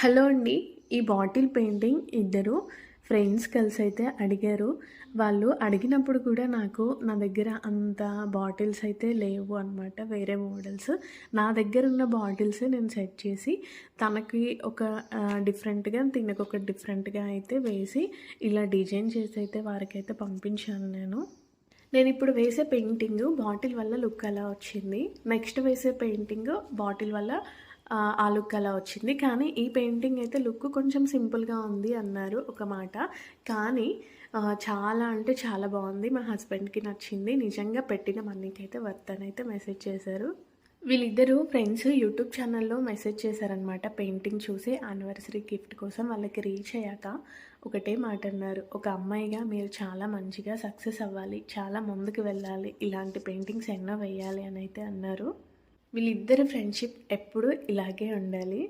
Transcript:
Hello అండి. ఈ bottle painting ఇద్దరు ఫ్రెండ్స్ కలిసి అయితే అడిగారు. వాళ్ళు అడిగినప్పుడు కూడా నాకు నా దగ్గర అంత బాటిల్స్ అయితే లేవు అనమాట వేరే మోడల్స్. నా దగ్గర ఉన్న బాటిల్స్ నేను సెట్ చేసి తనకి ఒక డిఫరెంట్గా తినకు ఒక డిఫరెంట్గా అయితే వేసి ఇలా డిజైన్ చేసి అయితే వారికైతే పంపించాను నేను. నేను ఇప్పుడు వేసే పెయింటింగ్ బాటిల్ వల్ల లుక్ అలా వచ్చింది. నెక్స్ట్ వేసే పెయింటింగ్ బాటిల్ వల్ల లుక్ అలా వచ్చింది. కానీ ఈ పెయింటింగ్ అయితే లుక్ కొంచెం సింపుల్గా ఉంది అన్నారు ఒక మాట. కానీ చాలా అంటే చాలా బాగుంది. మా హస్బెండ్కి నచ్చింది. నిజంగా పెట్టిన మన్నికైతే వర్త్ అని అయితే మెసేజ్ చేశారు. వీళ్ళిద్దరూ ఫ్రెండ్స్ యూట్యూబ్ ఛానల్లో మెసేజ్ చేశారనమాట పెయింటింగ్ చూసి యానివర్సరీ గిఫ్ట్ కోసం వాళ్ళకి రీచ్ అయ్యాక ఒకటే మాట అన్నారు. ఒక అమ్మాయిగా మీరు చాలా మంచిగా సక్సెస్ అవ్వాలి. చాలా ముందుకు వెళ్ళాలి. ఇలాంటి పెయింటింగ్స్ ఎన్నో వేయాలి అని అయితే అన్నారు. వీళ్ళిద్దరి ఫ్రెండ్షిప్ ఎప్పుడూ ఇలాగే ఉండాలి.